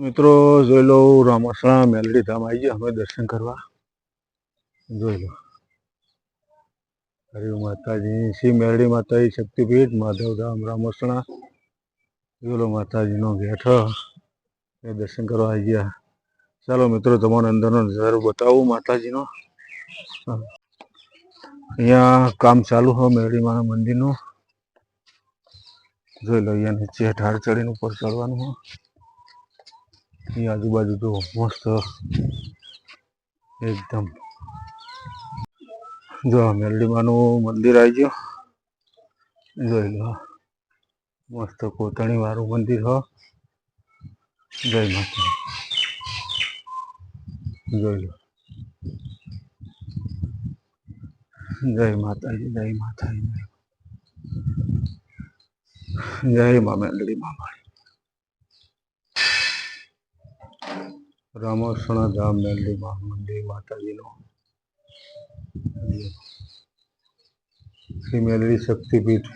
મિત્રો, જોઈ લો, રામસણા મેલડી ધામ આવી ગયા અમે દર્શન કરવા. જોઈ લો. હરિ માતાજી. શ્રી મેલડી માતાજી શક્તિપીઠ માધવધામ રામસણા. જોઈ લો માતાજીનો ગેઠ. એ દર્શન કરવા આવી ગયા. ચાલો મિત્રો, તમારો અંદરનો નજારો બતાવું માતાજીનો. અહીંયા કામ ચાલુ હોય મેરડીમાના મંદિરનું. જોઈ લો, અહીંયા નીચે ઠાર ચડીને ઉપર ચડવાનું હોય એ આજુબાજુ તો મસ્ત એકદમ. જો આ માનું મંદિર આવી ગયું. જોઈ લો. મસ્ત કોતણી વાળું મંદિર, હો. જય માતા જોઈ લો. જય માતાજી જય માતાજી. જય મા મેલડી મામા રામસણા ધામ મેલડી મા મંદિર માતાજીનો. શ્રી મેલડી શક્તિપીઠ.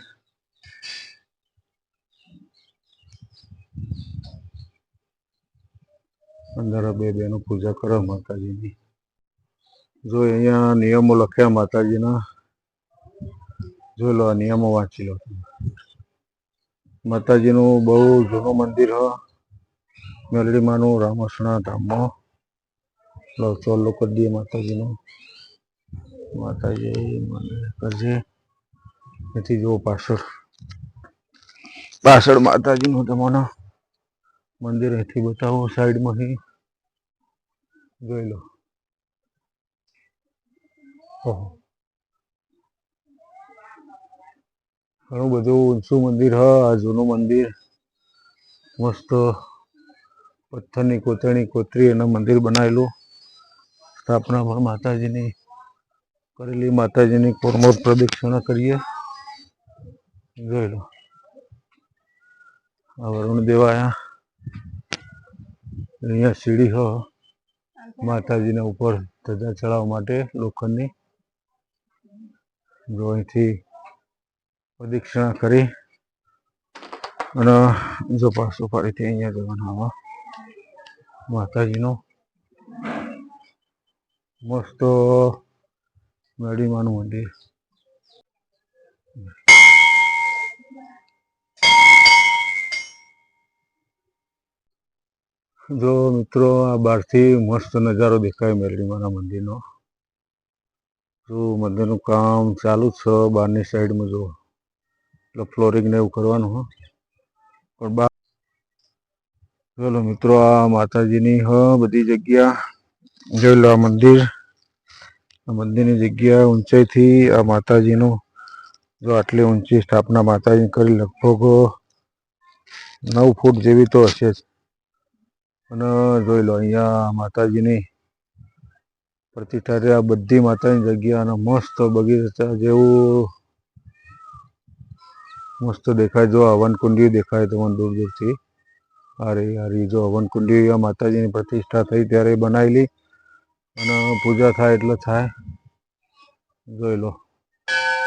અંદર બે બેનો પૂજા કરો માતાજીની. જો અહીંયા નિયમો લખ્યા માતાજીના, જોઈ લો આ નિયમો વાંચી લો. માતાજીનું બહુ જૂનું મંદિર હ. મેલડીમાનું રામસણા ધામમાં ચોલ્લો કરી દઈએ માતાજીનું. માતાજી મંદિર કરજે એથી જુઓ પાછળ પાછળ માતાજીનું તમને મંદિર અહીંથી બતાવો સાઈડમાંથી જોઈ લો. ઓહો. ઘણું બધું ઊંચું મંદિર હા, આ જૂનું મંદિર, મસ્ત પથ્થરની કોતરણી કોતરી એનું મંદિર બનાવેલું. સ્થાપના પણ માતાજીની કરેલી માતાજીની કોરમોર પ્રદક્ષિણા કરીએ. જોઈ આ વરુણ દેવાયા. અહીંયા સીડી હ. માતાજીના ઉપર ધજા ચડાવવા માટે લોખંડની જો અહીંથી પ્રદક્ષિણા કરી. અને જો પાછું ફરીથી અહીંયા જવાનું આવા. માતાજીનું. મસ્ત મેડીમાનું મંદિર. જો મિત્રો આ બહારથી મસ્ત નજારો દેખાય મેરડીમાના મંદિરનો. જો મંદિરનું કામ ચાલુ છે, બહારની સાઈડમાં જો. એટલે ફ્લોરિંગ ને એવું કરવાનું, હો. પણ બહાર ચલો મિત્રો, આ માતાજીની, હ, બધી જગ્યા. જોઈ લો આ મંદિર. આ મંદિરની જગ્યા ઊંચાઈથી આ માતાજીનું, જો આટલી ઊંચી સ્થાપના માતાજી કરી, લગભગ નવ ફૂટ જેવી તો હશે જ. અને જોઈ લો અહીંયા માતાજીની પ્રતિષ્ઠા આ બધી માતાની જગ્યા અને મસ્ત બગીચા જેવું મસ્ત દેખાય. જો હવનકુંડી દેખાય તમને દૂર દૂરથી. અરે અરે જો હવનકુંડી માતાજીની પ્રતિષ્ઠા થઈ ત્યારે બનાવેલી અને પૂજા થાય એટલે થાય. જોઈ લો.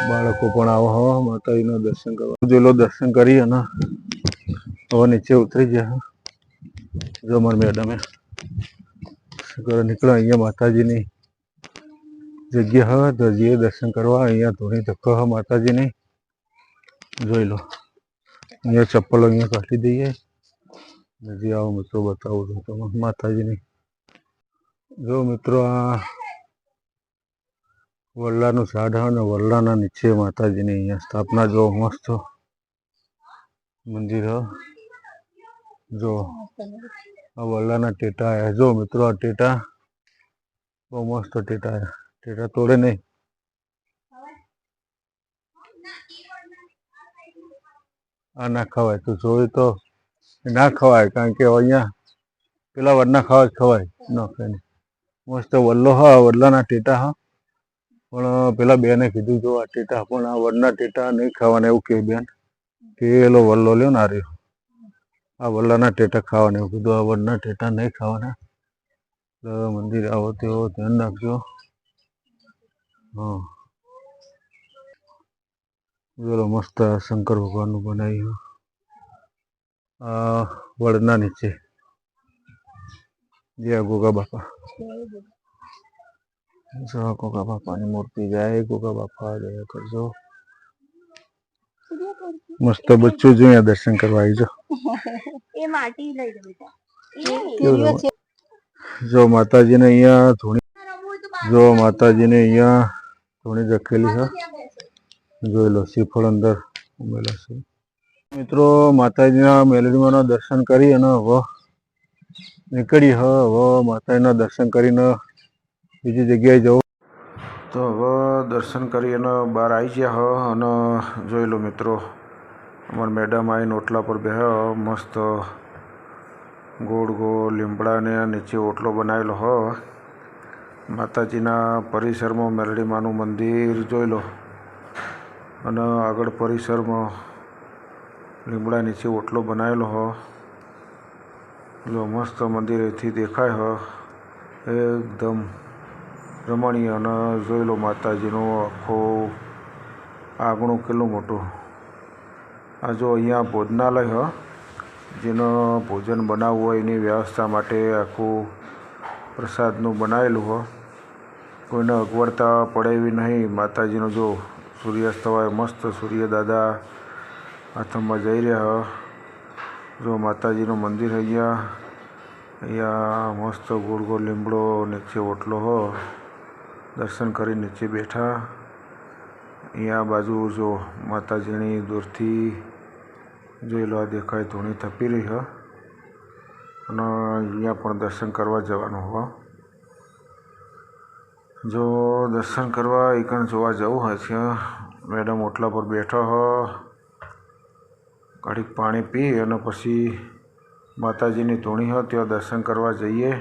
બાળકો પણ આવો, હો, માતાજીના દર્શન કરવા. જોઈ લો, દર્શન કરી અને હવે નીચે ઉતરી ગયા. જો મારી મેડમે નીકળો અહીંયા માતાજીની જગ્યા, હ તો દર્શન કરવા. અહીંયા ધોની ધક્કો, હ, માતાજીની. જોઈ લો. અહીંયા ચપ્પલ અહીંયા કાઢી દઈએ. હજી આવો મિત્રો બતાવું છું તમને માતાજીની. જો મિત્રો, આ વલ્લાનું સાઢા અને વલ્લાના નીચે માતાજીની અહીંયા સ્થાપના જો મસ્ત મંદિર જો આ વલ્લાના ટેટા આયા. જો મિત્રો, આ ટેટા બહુ મસ્ત ટેટા આવ્યા ટેટા તોડે નહીં. આ ના ખવાય. તું જોયું તો ના ખવાય, કારણ કે અહીંયા પેલા વડના ખાવા જ ખવાય. ન ખાય મસ્ત વલ્લો હા વડલાના ટેટા હા. પણ પેલા બેને કીધું, જો આ ટેટા પણ આ વડના ટેટા નહીં ખાવાના એવું કે બેન. કે પેલો વલ્લો લ્યો ને આર્યો આ વલ્લાના ટેટા ખાવાના એવું કીધું, આ વડના ટેટા નહીં ખાવાના. એટલે મંદિર આવો તેવો, ધ્યાન રાખજો. હા. જોલો મસ્ત શંકર ભગવાનનું બનાવ્યું. વડના નીચે. જય ગોગા બાપા. જો ગોગા બાપાની મૂર્તિ જાય ગોગા બાપા દયા કરજો. મસ્ત બચ્ચું જો અહીંયા દર્શન કરવા આવી જો એ માટી લઈ લે બેટા. કેવું છે? જો માતાજીને અહીંયા ધૂણી જો માતાજીને અહીંયા ધૂણી રખેલી છે. જોઈ લો શ્રીફળ અંદર ઉમેલા છે. મિત્રો, માતાજીના મેલડીમાંના દર્શન કરી અને હવે નીકળી, હવે માતાજીના દર્શન કરીને બીજી જગ્યાએ જવું. તો હવે દર્શન કરી અને બહાર આવી ગયા હ અને જોઈ લો મિત્રો, અમારા મેડમ આવીને ઓટલા પર બે મસ્ત ગોળ ગોળ લીમડાને નીચે ઓટલો બનાવેલો હ. માતાજીના પરિસરમાં મેલડીમાનું મંદિર જોઈ લો. અને આગળ પરિસરમાં લીમડા નીચે ઓટલો બનાવેલો હો. એટલો મસ્ત મંદિરેથી દેખાય હો. એકદમ રમણીય અને જોયેલો માતાજીનો આખું આંગણું કેટલું મોટું. આ જો અહીંયા ભોજનાલય હો. જેનો ભોજન બનાવવું હોય એની વ્યવસ્થા માટે આખું પ્રસાદનું બનાવેલું હો. કોઈને અગવડતા પડે એવી નહીં. માતાજીનો જો સૂર્યાસ્ત હોય, મસ્ત સૂર્ય દાદા આથમમાં જઈ રહ્યા હ જો માતાજીનું મંદિર અહીંયા. અહીંયા મસ્ત ગોળ ગોળ લીમડો નીચે ઓટલો હો. દર્શન કરી નીચે બેઠા. અહીંયા બાજુ જો માતાજીની દૂરથી જોઈ લો દેખાય ધૂણી થપી રહી હ. અને અહીંયા પણ દર્શન કરવા જવાનું હો. જો દર્શન કરવા એકણ જોવા જવું હોય છે. મેડમ ઓટલા પર બેઠો હ. ઘડીક પાણી પી અને પછી માતાજીની ધૂણી હ ત્યાં દર્શન કરવા જઈએ.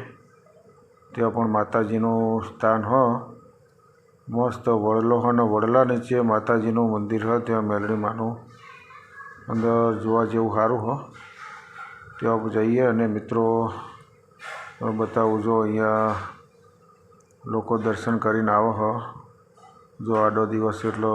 ત્યાં પણ માતાજીનું સ્થાન હો મસ્ત વડલો હ અને વડલા નીચે માતાજીનું મંદિર હ ત્યાં મેલડી માનું અંદર જોવા જેવું સારું હો. ત્યાં જઈએ અને મિત્રો બતાવું જો અહીંયા લોકો દર્શન કરીને આવો હો. જો આડો દિવસ એટલો